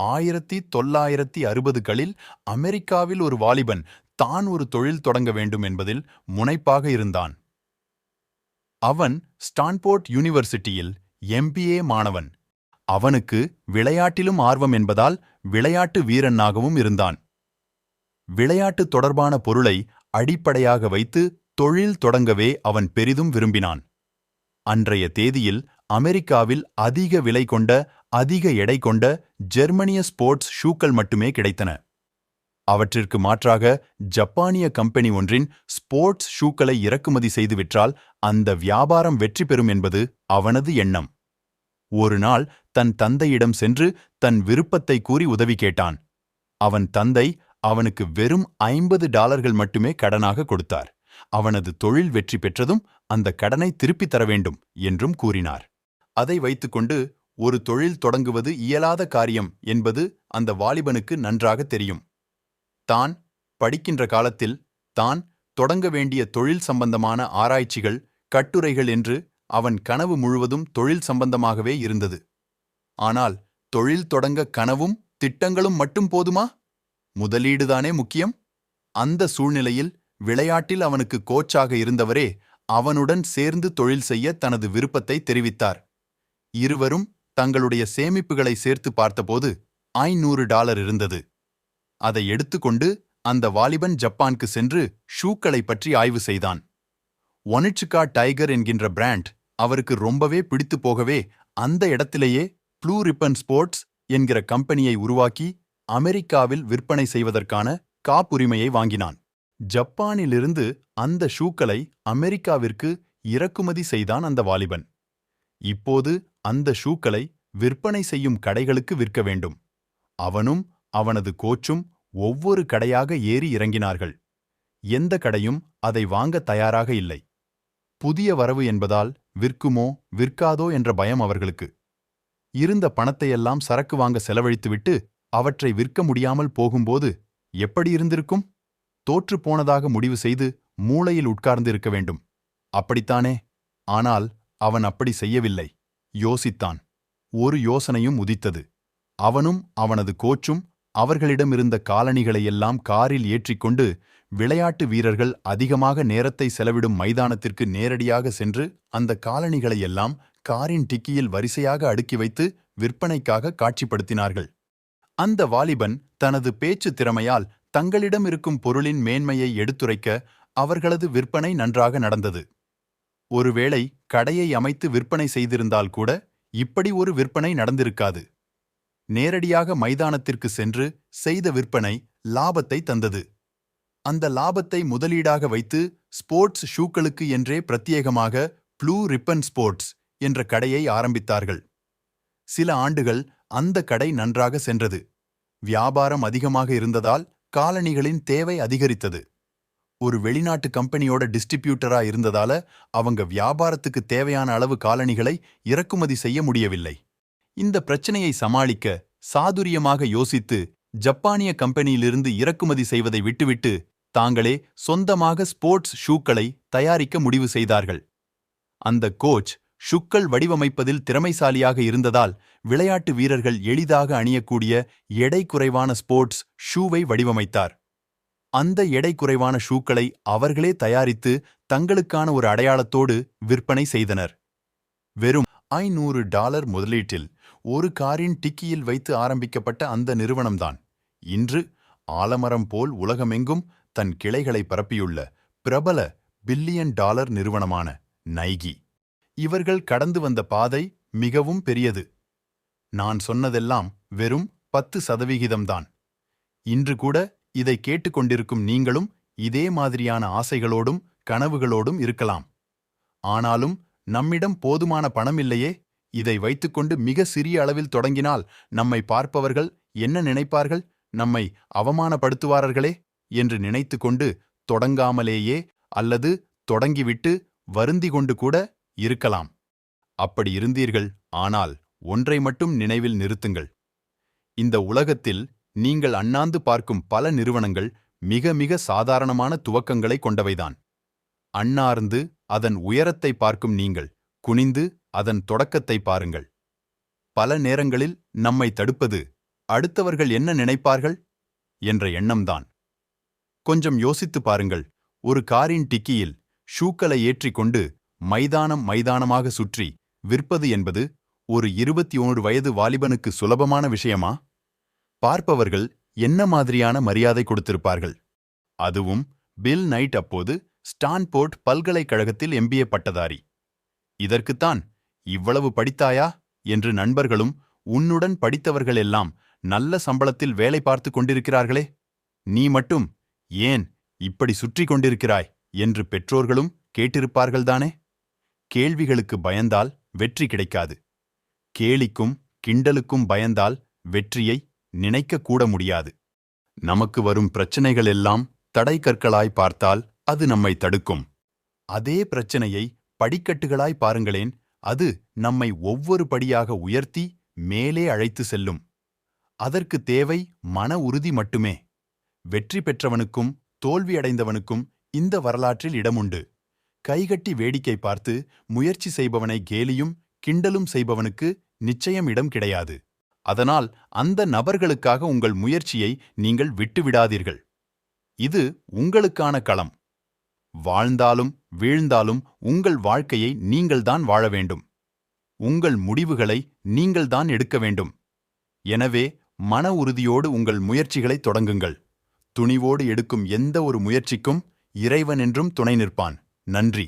ஆயிரத்தி தொள்ளாயிரத்தி அறுபதுகளில் அமெரிக்காவில் ஒரு வாலிபன் தான் ஒரு தொழில் தொடங்க வேண்டும் என்பதில் முனைப்பாக இருந்தான். அவன் ஸ்டான்போர்ட் யூனிவர்சிட்டியில் எம்பிஏ மாணவன். அவனுக்கு விளையாட்டிலும் ஆர்வம் என்பதால் விளையாட்டு வீரனாகவும் இருந்தான். விளையாட்டு தொடர்பான பொருளை அடிப்படையாக வைத்து தொழில் தொடங்கவே அவன் பெரிதும் விரும்பினான். அன்றைய தேதியில் அமெரிக்காவில் அதிக விலை கொண்ட அதிக எடை கொண்ட ஜெர்மனிய ஸ்போர்ட்ஸ் ஷூக்கள் மட்டுமே கிடைத்தன. அவற்றிற்கு மாற்றாக ஜப்பானிய கம்பெனி ஒன்றின் ஸ்போர்ட்ஸ் ஷூக்களை இறக்குமதி செய்து விற்றால் அந்த வியாபாரம் வெற்றி பெறும் என்பது அவனது எண்ணம். ஒரு நாள் தன் தந்தையிடம் சென்று தன் விருப்பத்தை கூறி உதவி கேட்டான். அவன் தந்தை அவனுக்கு வெறும் ஐம்பது டாலர்கள் மட்டுமே கடனாக கொடுத்தார். அவனது தொழில் வெற்றி பெற்றதும் அந்த கடனை திருப்பித் தர வேண்டும் என்றும் கூறினார். அதை வைத்துக்கொண்டு ஒரு தொழில் தொடங்குவது இயலாத காரியம் என்பது அந்த வாலிபனுக்கு நன்றாக தெரியும். தான் படிக்கின்ற காலத்தில் தான் தொடங்க வேண்டிய தொழில் சம்பந்தமான ஆராய்ச்சிகள் கட்டுரைகள் என்று அவன் கனவு முழுவதும் தொழில் சம்பந்தமாகவே இருந்தது. ஆனால் தொழில் தொடங்க கனவும் திட்டங்களும் மட்டும் போதுமா? முதலீடுதானே முக்கியம்? அந்த சூழ்நிலையில் விளையாட்டில் அவனுக்கு கோச்சாக இருந்தவரே அவனுடன் சேர்ந்து தொழில் செய்ய தனது விருப்பத்தை தெரிவித்தார். இருவரும் தங்களுடைய சேமிப்புகளை சேர்த்து பார்த்தபோது ஐநூறு டாலர் இருந்தது. அதை எடுத்துக்கொண்டு அந்த வாலிபன் ஜப்பானுக்கு சென்று ஷூக்களை பற்றி ஆய்வு செய்தான். ஒனிச்சுகா டைகர் என்கின்ற பிராண்ட் அவருக்கு ரொம்பவே பிடித்து போகவே அந்த இடத்திலேயே ப்ளூ ரிப்பன் ஸ்போர்ட்ஸ் என்கிற கம்பெனியை உருவாக்கி அமெரிக்காவில் விற்பனை செய்வதற்கான காப்புரிமையை வாங்கினான். ஜப்பானிலிருந்து அந்த ஷூக்களை அமெரிக்காவிற்கு இறக்குமதி செய்தான் அந்த வாலிபன். இப்போது அந்த ஷூக்களை விற்பனை செய்யும் கடைகளுக்கு விற்க வேண்டும். அவனும் அவனது கோச்சும் ஒவ்வொரு கடையாக ஏறி இறங்கினார்கள். எந்த கடையும் அதை வாங்க தயாராக இல்லை. புதிய வரவு என்பதால் விற்குமோ விற்காதோ என்ற பயம் அவர்களுக்கு. இருந்த பணத்தையெல்லாம் சரக்கு வாங்க செலவழித்துவிட்டு அவற்றை விற்க முடியாமல் போகும்போது எப்படி இருந்திருக்கும்? தோற்றுப்போனதாக முடிவு செய்து மூளையில் உட்கார்ந்து இருக்க வேண்டும். அப்படித்தானே? ஆனால் அவன் அப்படி செய்யவில்லை. யோசித்தான். ஒரு யோசனையும் உதித்தது. அவனும் அவனது கோச்சும் அவர்களிடமிருந்த காலணிகளையெல்லாம் காரில் ஏற்றிக்கொண்டு விளையாட்டு வீரர்கள் அதிகமாக நேரத்தை செலவிடும் மைதானத்திற்கு நேரடியாக சென்று அந்த காலணிகளையெல்லாம் காரின் டிக்கியில் வரிசையாக அடுக்கி வைத்து விற்பனைக்காக காட்சிப்படுத்தினார்கள். அந்த வாலிபன் தனது பேச்சு திறமையால் தங்களிடம் இருக்கும் பொருளின் மேன்மையை எடுத்துரைக்க அவர்களது விற்பனை நன்றாக நடந்தது. ஒருவேளை கடையை அமைத்து விற்பனை செய்திருந்தால் கூட இப்படி ஒரு விற்பனை நடந்திருக்காது. நேரடியாக மைதானத்திற்கு சென்று செய்த விற்பனை லாபத்தை தந்தது. அந்த லாபத்தை முதலீடாக வைத்து ஸ்போர்ட்ஸ் ஷூக்களுக்கு என்றே பிரத்யேகமாக ப்ளூ ரிப்பன் ஸ்போர்ட்ஸ் என்ற கடையை ஆரம்பித்தார்கள். சில ஆண்டுகள் அந்த கடை நன்றாக சென்றது. வியாபாரம் அதிகமாக இருந்ததால் காலணிகளின் தேவை அதிகரித்தது. ஒரு வெளிநாட்டு கம்பெனியோட டிஸ்ட்ரிபியூட்டரா இருந்ததால அவங்க வியாபாரத்துக்கு தேவையான அளவு காலணிகளை இறக்குமதி செய்ய முடியவில்லை. இந்த பிரச்சனையை சமாளிக்க சாதுரியமாக யோசித்து ஜப்பானிய கம்பெனியிலிருந்து இறக்குமதி செய்வதை விட்டுவிட்டு தாங்களே சொந்தமாக ஸ்போர்ட்ஸ் ஷூக்களை தயாரிக்க முடிவு செய்தார்கள். அந்த கோச் ஷுக்கள் வடிவமைப்பதில் திறமைசாலியாக இருந்ததால் விளையாட்டு வீரர்கள் எளிதாக அணியக்கூடிய எடை குறைவான ஸ்போர்ட்ஸ் ஷூவை வடிவமைத்தார். அந்த எடை குறைவான ஷூக்களை அவர்களே தயாரித்து தங்களுக்கான ஒரு அடையாளத்தோடு விற்பனை செய்தனர். வெறும் ஐநூறு டாலர் முதலீட்டில் ஒரு காரின் டிக்கியில் வைத்து ஆரம்பிக்கப்பட்ட அந்த நிறுவனம்தான். இன்று ஆலமரம் போல் உலகமெங்கும் தன் கிளைகளை பரப்பியுள்ள பிரபல பில்லியன் டாலர் நிறுவனமான நைகி. இவர்கள் கடந்து வந்த பாதை மிகவும் பெரியது. நான் சொன்னதெல்லாம் வெறும் பத்து சதவிகிதம்தான். இன்று கூட இதை கேட்டுக்கொண்டிருக்கும் நீங்களும் இதே மாதிரியான ஆசைகளோடும் கனவுகளோடும் இருக்கலாம். ஆனாலும் நம்மிடம் போதுமான பணம் இல்லையே இதை வைத்துக்கொண்டு மிக சிறிய அளவில் தொடங்கினால் நம்மை பார்ப்பவர்கள் என்ன நினைப்பார்கள்? நம்மை அவமானப்படுத்துவார்களே என்று நினைத்து கொண்டு தொடங்காமலேயே அல்லது தொடங்கிவிட்டு வருந்தி கொண்டு கூட இருக்கலாம். அப்படி இருந்தீர்கள் ஆனால் ஒன்றை மட்டும் நினைவில் நிறுத்துங்கள். இந்த உலகத்தில் நீங்கள் அண்ணாந்து பார்க்கும் பல நிறுவனங்கள் மிக மிக சாதாரணமான துவக்கங்களை கொண்டவைதான். அண்ணார்ந்து அதன் உயரத்தை பார்க்கும் நீங்கள் குனிந்து அதன் தொடக்கத்தை பாருங்கள். பல நேரங்களில் நம்மை தடுப்பது அடுத்தவர்கள் என்ன நினைப்பார்கள்? என்ற எண்ணம்தான். கொஞ்சம் யோசித்துப் பாருங்கள் ஒரு காரின் டிக்கியில் ஷூக்களை ஏற்றிக்கொண்டு மைதானம் மைதானமாக சுற்றி விற்பது என்பது ஒரு இருபத்தி ஓரு வயது வாலிபனுக்கு சுலபமான விஷயமா? பார்ப்பவர்கள் என்ன மாதிரியான மரியாதை கொடுத்திருப்பார்கள்? அதுவும் பில் நைட் அப்போது ஸ்டான்போர்ட் பல்கலைக்கழகத்தில் எம்பிஏ பட்டதாரி. இதற்குத்தான் இவ்வளவு படித்தாயா? என்று நண்பர்களும் உன்னுடன் படித்தவர்கள் எல்லாம் நல்ல சம்பளத்தில் வேலை பார்த்து கொண்டிருக்கிறார்களே. நீ மட்டும் ஏன் இப்படி சுற்றிக் கொண்டிருக்கிறாய்? என்று பெற்றோர்களும் கேட்டிருப்பார்கள்தானே? கேள்விகளுக்கு பயந்தால் வெற்றி கிடைக்காது. கேலிக்கும் கிண்டலுக்கும் பயந்தால் வெற்றியை நினைக்கக் கூட முடியாது நமக்கு வரும் பிரச்சனைகள் எல்லாம் தடை கற்களாய் பார்த்தால் அது நம்மை தடுக்கும். அதே பிரச்சனையை படிக்கட்டுகளாய் பாருங்களேன் அது நம்மை ஒவ்வொரு படியாக உயர்த்தி மேலே அழைத்து செல்லும். அதற்கு தேவை மன உறுதி மட்டுமே. வெற்றி பெற்றவனுக்கும் தோல்வியடைந்தவனுக்கும் இந்த வரலாற்றில் இடமுண்டு. கைகட்டி வேடிக்கை பார்த்து முயற்சி செய்பவனை கேலியும் கிண்டலும் செய்பவனுக்கு நிச்சயம் இடம் கிடையாது. அதனால் அந்த நபர்களுக்காக உங்கள் முயற்சியை நீங்கள் விட்டுவிடாதீர்கள். இது உங்களுக்கான களம். வாழ்ந்தாலும் வீழ்ந்தாலும் உங்கள் வாழ்க்கையை நீங்கள்தான் வாழ வேண்டும். உங்கள் முடிவுகளை நீங்கள்தான் எடுக்க வேண்டும். எனவே மன உறுதியோடு உங்கள் முயற்சிகளை தொடங்குங்கள். துணிவோடு எடுக்கும் எந்த ஒரு முயற்சிக்கும் இறைவன் என்றும் துணை நிற்பான். நன்றி.